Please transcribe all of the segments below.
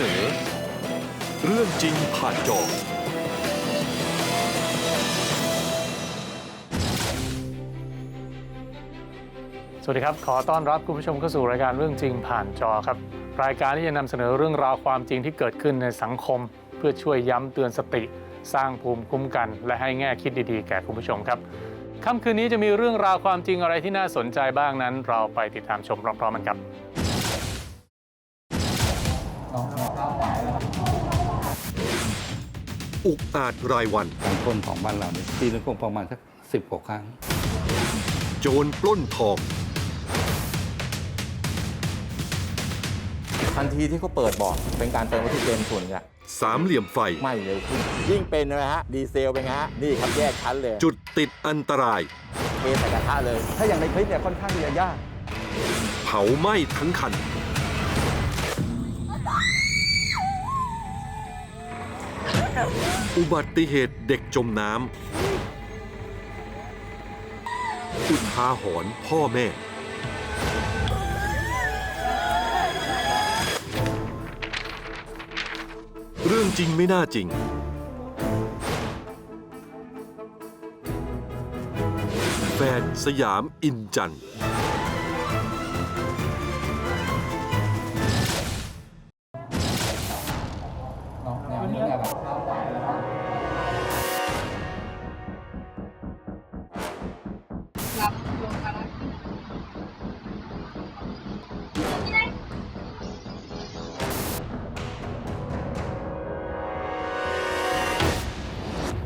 นอ เรื่องจริงผ่านจอสวัสดีครับ ขอต้อนรับคุณผู้ชมเข้าสู่รายการเรื่องจริงผ่านจอครับ รายการที่จะนำเสนอเรื่องราวความจริงที่เกิดขึ้นในสังคม เพื่อช่วยย้ำเตือนสติ สร้างภูมิคุ้มกัน และให้แง่คิดดีๆ แก่คุณผู้ชมครับค่ำคืนนี้จะมีเรื่องราวความจริงอะไรที่น่าสนใจบ้างนั้น เราไปติดตามชมพร้อมๆกันครับ อุกอาจรายวัน การปล้นของบ้านเราเนี่ยปีนึงคงประมาณสักสิบกว่าครั้ง โจรปล้นทอง ทันทีที่เขาเปิดบ่อเป็นการเติมวัตถุเจนส่วนเนี่ยสามเหลี่ยมไฟ ไหม้เร็วขึ้น ยิ่งเป็นนะฮะ ดีเซลเป็นไงฮะ นี่ครับแยกชั้นเลย จุดติดอันตราย เทใส่กระทะเลย ถ้าอย่างในคลิปเนี่ยค่อนข้างที่จะยาก เผาไหม้ทั้งคัน อุบัติเหตุเด็กจมน้ำอุทาหรณ์พ่อแม่ เรื่องจริงไม่น่าจริง แฟนสยามอินจันทร์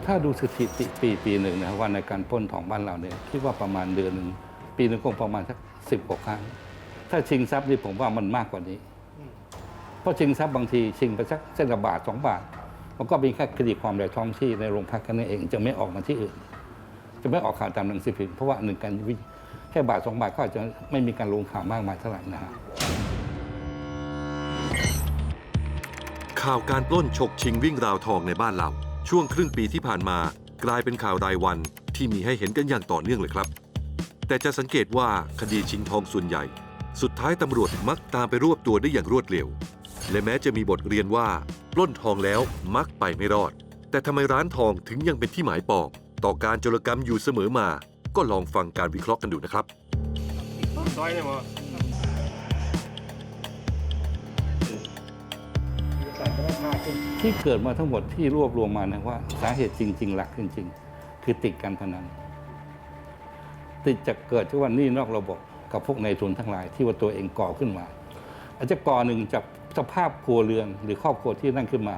ถ้าดูสถิติปีปีหนึ่งนะว่าในการปล้นของบ้านเราเนี่ยคิดว่าประมาณเดือนหนึ่งปีหนึ่งคงประมาณสักสิบกว่าครั้ง ถ้าชิงทรัพย์นี่ผมว่ามันมากกว่านี้ เพราะชิงทรัพย์บางทีชิงไปสักเส้นละบาทสองบาท มันก็มีแค่คดีความในท้องที่ในโรงพักกันนั่นเองจะไม่ออกมาที่อื่น จะไม่ออกข่าวตามหนังสือพิมพ์เพราะว่าหนึ่งการวิแค่บาทสองบาทก็อาจจะไม่มีการลงข่าวมากมายเท่าไหร่นะฮะข่าวการปล้นฉกชิงวิ่งราวทองในบ้านเรา ช่วงครึ่งปีที่ผ่านมากลายเป็นข่าวรายวันที่มีให้เห็นกันอย่างต่อเนื่องเลยครับ แต่จะสังเกตว่าคดีชิงทองส่วนใหญ่ สุดท้ายตำรวจมักตามไปรวบตัวได้อย่างรวดเร็ว และแม้จะมีบทเรียนว่าปล้นทองแล้วมักไปไม่รอด แต่ทำไมร้านทองถึงยังเป็นที่หมายปองต่อการโจรกรรมอยู่เสมอมา ก็ลองฟังการวิเคราะห์กันดูนะครับ ที่เกิดมาทั้งหมดที่รวบรวมมานะว่าสาเหตุจริง ๆ หลักจริง ๆ คือติดการพนันติดจากเกิดจากว่านี้นอกระบบกับพวกในายทุนทั้งหลายที่ว่าตัวเองก่อขึ้นมา อาจจะก่อหนึ่งจากสภาพครัวเรือนหรือครอบครัวที่นั่นขึ้นมา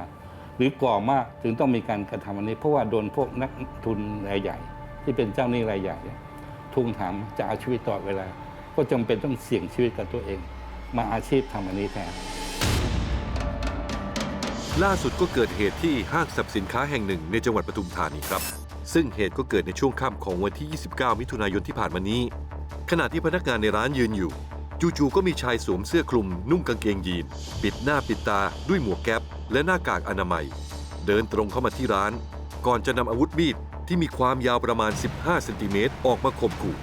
หรือก่อมากถึงต้องมีการกระทำอันนี้ เพราะว่าโดนพวกนักทุนรายใหญ่ ที่เป็นเจ้าหนี้รายใหญ่ทวงถามจะเอาชีวิตตลอเวลา ก็จำเป็นต้องเสี่ยงชีวิตกับตัวเอง มาอาชีพทำอันนี้แทน ล่าสุดก็เกิดเหตุที่ห้างสรรพสินค้าแห่งหนึ่งในจังหวัดปทุมธานีครับ ซึ่งเหตุก็เกิดในช่วงค่ำของวันที่ 29 มิถุนายนที่ผ่านมานี้ ขณะที่พนักงานในร้านยืนอยู่ จู่ๆก็มีชายสวมเสื้อคลุม นุ่งกางเกงยีน ปิดหน้าปิดตาด้วยหมวกแก๊ปและหน้ากากอนามัย เดินตรงเข้ามาที่ร้าน ก่อนจะนำอาวุธมีดที่มีความยาวประมาณ 15 เซนติเมตรออกมาข่มขู่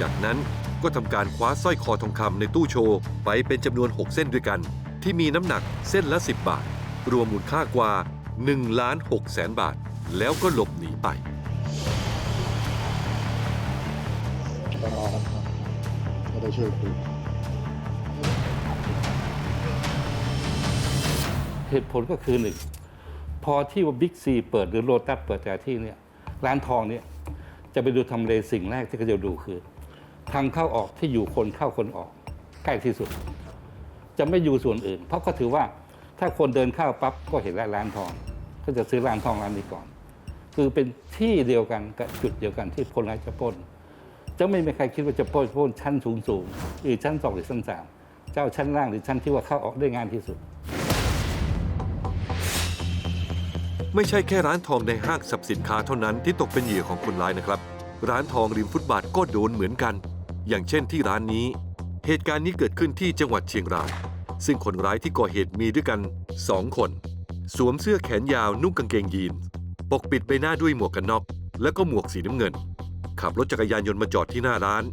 จากนั้น ก็ทำการคว้าสร้อยคอทองคำในตู้โชว์ไปเป็นจำนวน 6 เส้นด้วยกัน ที่มีน้ำหนักเส้นละ 10 บาท รวมมูลค่ากว่า1ล้าน6แสนบาท แล้วก็หลบหนีไปเหตุผลก็คือหนึ่ง พอที่ว่าบิ๊กซีเปิดหรือโลตัสเปิดแต่ละที่เนี่ยร้านทองเนี่ยจะไปดูทำเลสิ่งแรกที่เขาจะดูคือ ทางเข้าออกที่อยู่คนเข้าคนออกใกล้ที่สุด จะไม่อยู่ส่วนอื่น เพราะก็ถือว่าถ้าคนเดินเข้าปั๊บก็เห็นแล้วร้านทอง ก็จะซื้อร้านทองร้านนี้ก่อน คือเป็นที่เดียวกันกับจุดเดียวกันที่คนร้ายจะปล้น จะไม่มีใครคิดว่าจะปล้นปล้นชั้นสูงสูงหรือชั้นสองหรือชั้นสามเจ้าชั้นล่างหรือชั้นที่ว่าเข้าออกได้งายที่สุดไม่ใช่แค่ร้านทองในห้างสรรพสินค้าเท่านั้นที่ตกเป็นเหยื่อของคนร้ายนะครับ ร้านทองริมฟุตบาทก็โดนเหมือนกัน อย่างเช่นที่ร้านนี้ เหตุการณ์นี้เกิดขึ้นที่จังหวัดเชียงราย ซึ่งคนร้ายที่ก่อเหตุมีด้วยกัน 2 คน สวมเสื้อแขนยาวนุ่งกางเกงยีนส์ปกปิดใบหน้าด้วยหมวกกันน็อก แล้วก็หมวกสีน้ำเงิน ขับรถจักรยานยนต์มาจอดที่หน้าร้าน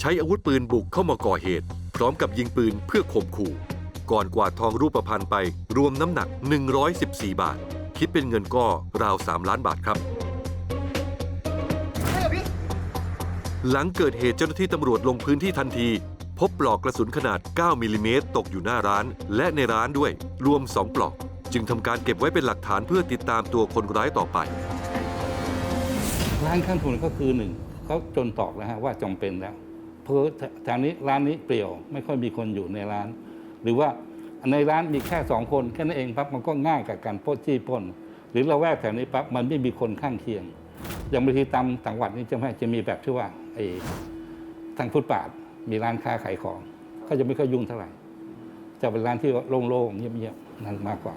ใช้อาวุธปืนบุกเข้ามาก่อเหตุ พร้อมกับยิงปืนเพื่อข่มขู่ ก่อนกวาดทองรูปพรรณไป รวมน้ำหนัก 114 บาท คิดเป็นเงินก็ราว 3 ล้านบาทครับ หลังเกิดเหตุเจ้าหน้าที่ตำรวจลงพื้นที่ทันที พบปลอกกระสุนขนาด 9มิลลิเมตรตกอยู่หน้าร้าน และในร้านด้วย รวม 2 ปลอก จึงทำการเก็บไว้เป็นหลักฐานเพื่อติดตามตัวคนร้ายต่อไป ร้านข้างถนนก็คือหนึ่งเขาจนตอกแล้วฮะว่าจำเป็นแล้ว เพราะทางนี้ร้านนี้เปลี่ยวไม่ค่อยมีคนอยู่ในร้าน หรือว่าในร้านมีแค่สองคนแค่นั้นเองปั๊บมันก็ง่ายกับการปล้นจี้ปล้น หรือเราแวกแถวนี้ปั๊บมันไม่มีคนข้างเคียง อย่างบางทีตามต่างจังหวัดนี่จะไม่จะมีแบบที่ว่า ทางฟุตบาทมีร้านค้าขายของเขาจะไม่ค่อยยุ่งเท่าไหร่ จะเป็นร้านที่โล่งๆเงียบๆนั่นมากกว่า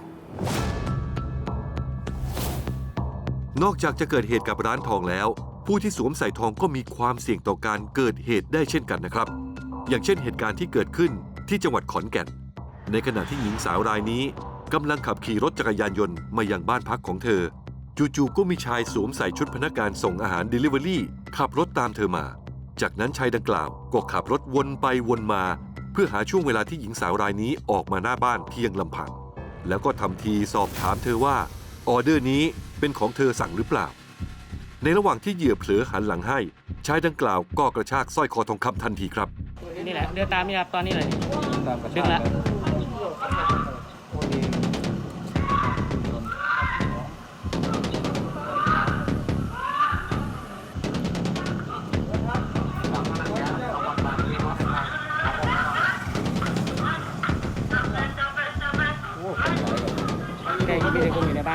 นอกจากจะเกิดเหตุกับร้านทองแล้ว ผู้ที่สวมใส่ทองก็มีความเสี่ยงต่อการเกิดเหตุได้เช่นกันนะครับ อย่างเช่นเหตุการณ์ที่เกิดขึ้นที่จังหวัดขอนแก่น ในขณะที่หญิงสาวรายนี้กำลังขับขี่รถจักรยานยนต์มายังบ้านพักของเธอ จู่ๆก็มีชายสวมใส่ชุดพนักงานส่งอาหาร Delivery ขับรถตามเธอมา จากนั้นชายดังกล่าวก็ขับรถวนไปวนมา เพื่อหาช่วงเวลาที่หญิงสาวรายนี้ออกมาหน้าบ้านเพียงลำพัง แล้วก็ทำทีสอบถามเธอว่าออเดอร์นี้เป็นของเธอสั่งหรือเปล่า ในระหว่างที่เหยื่อเผลอหันหลังให้ ชายดังกล่าวก็กระชากสร้อยคอทองคำทันทีครับ นี่แหละเดินตามนี่ครับตอนนี้เลยดึงละแก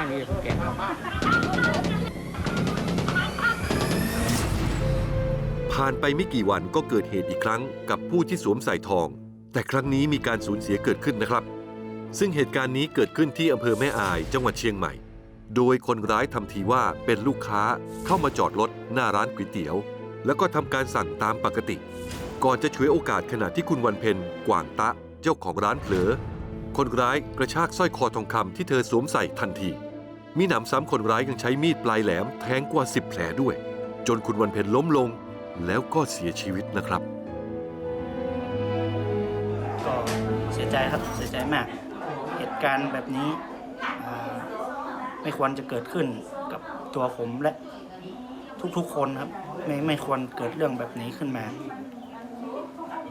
านนี่ผมแกะผ่านไปไม่กี่วันก็เกิดเหตุอีกครั้งกับผู้ที่สวมใส่ทอง แต่ครั้งนี้มีการสูญเสียเกิดขึ้นนะครับ ซึ่งเหตุการณ์นี้เกิดขึ้นที่อำเภอแม่อายจังหวัดเชียงใหม่ โดยคนร้ายทำทีว่าเป็นลูกค้าเข้ามาจอดรถหน้าร้านก๋วยเตี๋ยว แล้วก็ทำการสั่งตามปกติ ก่อนจะฉวยโอกาสขณะที่คุณวันเพ็ญกว่างตะ เจ้าของร้านเผลอ คนร้ายกระชากสร้อยคอทองคำที่เธอสวมใส่ทันที มีหนำซ้ำคนร้ายยังใช้มีดปลายแหลมแทงกว่า10แผลด้วย จนคุณวันเพ็ญล้มลง แล้วก็เสียชีวิตนะครับ ก็เสียใจครับเสียใจมาก เหตุการณ์แบบนี้อ่าไม่ควรจะเกิดขึ้นกับตัวผมและทุกๆคนครับ ไม่ไม่ควรเกิดเรื่องแบบนี้ขึ้นมา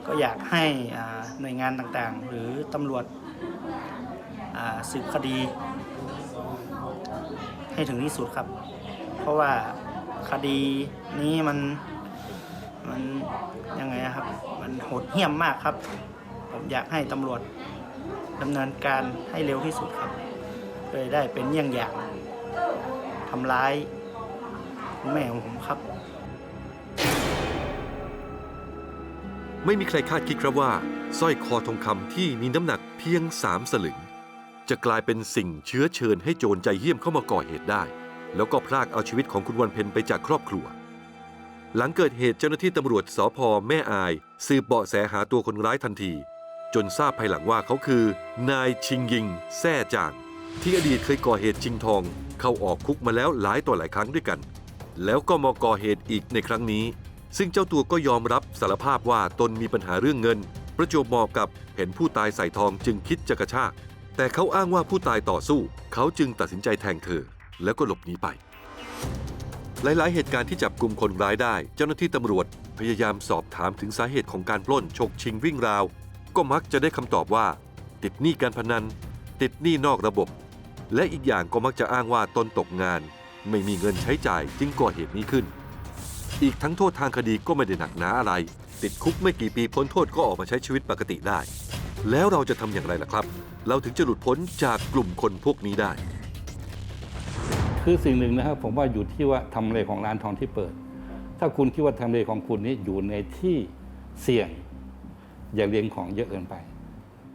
ก็อยากให้อ่าหน่วยงานต่างๆ หรือตำรวจอ่าสืบคดี ให้ถึงที่สุดครับ เพราะว่าคดีนี้มันมันยังไงอะครับ มันโหดเหี้ยมมากครับ ผมอยากให้ตำรวจดำเนินการให้เร็วที่สุดครับเลยได้เป็นเยี่ยงอย่างทำร้ายแม่ของผมครับ ไม่มีใครคาดคิดครับว่าสร้อยคอทองคำที่มีน้ำหนักเพียงสามสลึง จะกลายเป็นสิ่งเชื้อเชิญให้โจรใจเหี้ยมเข้ามาก่อเหตุได้ แล้วก็พรากเอาชีวิตของคุณวันเพ็ญไปจากครอบครัว หลังเกิดเหตุเจ้าหน้าที่ตำรวจสพแม่อาย สืบเบาะแสหาตัวคนร้ายทันที จนทราบภายหลังว่าเขาคือ นายชิงยิงแซ่จาง ที่อดีตเคยก่อเหตุชิงทอง เข้าออกคุกมาแล้วหลายต่อหลายครั้งด้วยกัน แล้วก็มาก่อเหตุอีกในครั้งนี้ ซึ่งเจ้าตัวก็ยอมรับสารภาพว่าตนมีปัญหาเรื่องเงิน ประจวบเหมาะกับเห็นผู้ตายใส่ทองจึงคิดจะกระชาก แต่เขาอ้างว่าผู้ตายต่อสู้ เขาจึงตัดสินใจแทงเธอ แล้วก็หลบหนีไป หลายๆ เหตุการณ์ที่จับกลุ่มคนร้ายได้ เจ้าหน้าที่ตำรวจพยายามสอบถามถึงสาเหตุของการปล้นฉกชิงวิ่งราว ก็มักจะได้คำตอบว่า ติดหนี้การพนัน ติดหนี้นอกระบบ และอีกอย่างก็มักจะอ้างว่าตนตกงาน ไม่มีเงินใช้จ่ายจึงก่อเหตุนี้ขึ้น อีกทั้งโทษทางคดีก็ไม่ได้หนักหนาอะไร ติดคุกไม่กี่ปีพ้นโทษก็ออกมาใช้ชีวิตปกติได้ แล้วเราจะทำอย่างไรล่ะครับ เราถึงจะหลุดพ้นจากกลุ่มคนพวกนี้ได้ คือสิ่งหนึ่งนะครับผมว่าอยู่ที่ว่าทำเลของร้านทองที่เปิด ถ้าคุณคิดว่าทำเลของคุณนี้อยู่ในที่เสี่ยง อย่าเลี้ยงของเยอะเกินไป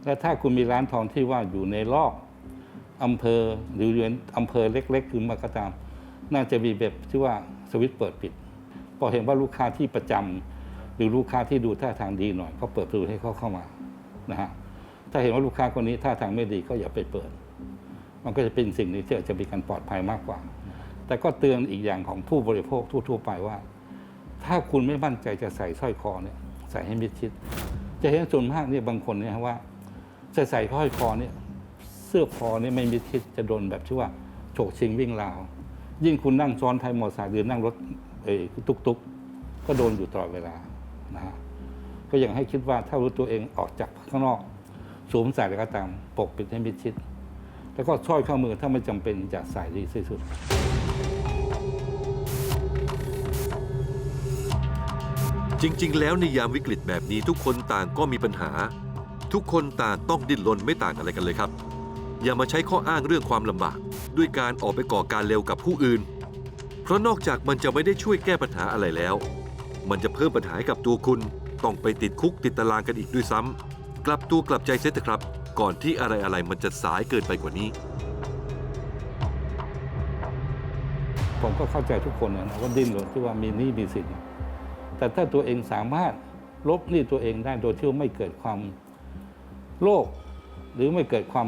และถ้าคุณมีร้านทองที่ว่าอยู่ในรอบอำเภอหรืออยู่ในอำเภอเล็กๆคือมากระตาม น่าจะมีแบบที่ว่าสวิตช์เปิดปิด พอเห็นว่าลูกค้าที่ประจำหรือลูกค้าที่ดูท่าทางดีหน่อย ก็เปิดประตูให้เขาเข้ามา นะฮะถ้าเห็นว่าลูกค้าคนนี้ท่าทางไม่ดีก็อย่าไปเปิด มันก็จะเป็นสิ่งที่อาจจะมีการปลอดภัยมากกว่า แต่ก็เตือนอีกอย่างของผู้บริโภคทั่ว ๆ ไปว่า ถ้าคุณไม่มั่นใจจะใส่สร้อยคอเนี่ยใส่ให้มิดชิด จะเห็นส่วนมากเนี่ยบางคนเนี่ยว่าจะใส่สร้อยคอเนี่ยเสื้อคอเนี่ยไม่มิดชิดจะโดนแบบที่ว่าโฉกชิงวิ่งราว ยิ่งคุณนั่งซ้อนท้ายมอเตอร์ไซค์หรือนั่งรถเอ่อตุกๆก็โดนอยู่ตลอดเวลานะฮะ ก็ยังให้คิดว่าถ้ารู้ตัวเองออกจากข้างนอกสวมใส่อะไรก็ตามปกปิดให้มิดชิด แล้วก็สร้อยข้อมือถ้าไม่จำเป็นจะใส่ดีที่สุดจริง ๆ แล้วในยามวิกฤตแบบนี้ทุกคนต่างก็มีปัญหา ทุกคนต่างต้องดิ้นรนไม่ต่างอะไรกันเลยครับ อย่ามาใช้ข้ออ้างเรื่องความลำบาก ด้วยการออกไปก่อการเร็วกับผู้อื่น เพราะนอกจากมันจะไม่ได้ช่วยแก้ปัญหาอะไรแล้ว มันจะเพิ่มปัญหาให้กับตัวคุณ ต้องไปติดคุกติดตารางกันอีกด้วยซ้ำกลับตัวกลับใจเสียเถอะครับ ก่อนที่อะไรๆมันจะสายเกินไปกว่านี้ ผมก็เข้าใจทุกคนนะว่าดิ้นรนที่ว่ามีหนี้มีสินแต่ถ้าตัวเองสามารถลบหนี้ตัวเองได้โดยที่ไม่เกิดความโลภหรือไม่เกิดความ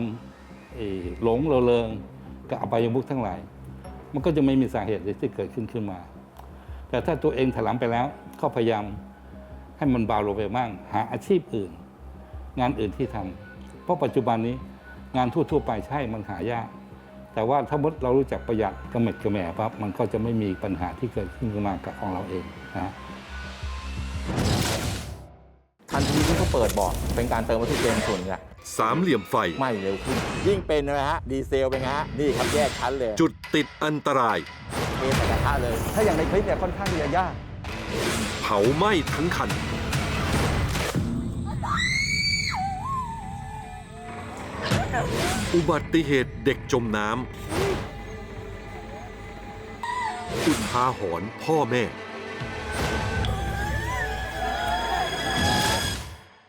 หลงระเริงกับอบายมุขทั้งหลาย มันก็จะไม่มีสาเหตุที่เกิดขึ้นขึ้นมา แต่ถ้าตัวเองถลำไปแล้วก็พยายาม ให้มันเบาลงไปบ้าง หาอาชีพอื่น งานอื่นที่ทำเพราะปัจจุบันนี้งานทั่ว ๆ ไปใช่มันหายาก แต่ว่าถ้ามดเรารู้จักประหยัดกระเม็ดกระแหม่ปั๊บมันก็จะไม่มีปัญหาที่เกิดขึ้นมากับของเราเองนะทันทีที่เขาเปิดบอกเป็นการเติมวัตถุเจนส่วนเนี่ยสามเหลี่ยมไฟ ไหม้เร็วขึ้น ยิ่งเป็นนะฮะดีเซลเป็นไงฮะนี่ครับแยกชั้นเลย จุดติดอันตรายเทใส่กระทะเลย ถ้าอย่างในคลิปเนี่ยค่อนข้างที่จะยากเผาไหม้ทั้งคัน อุบัติเหตุเด็กจมน้ำอุทาหรณ์พ่อแม่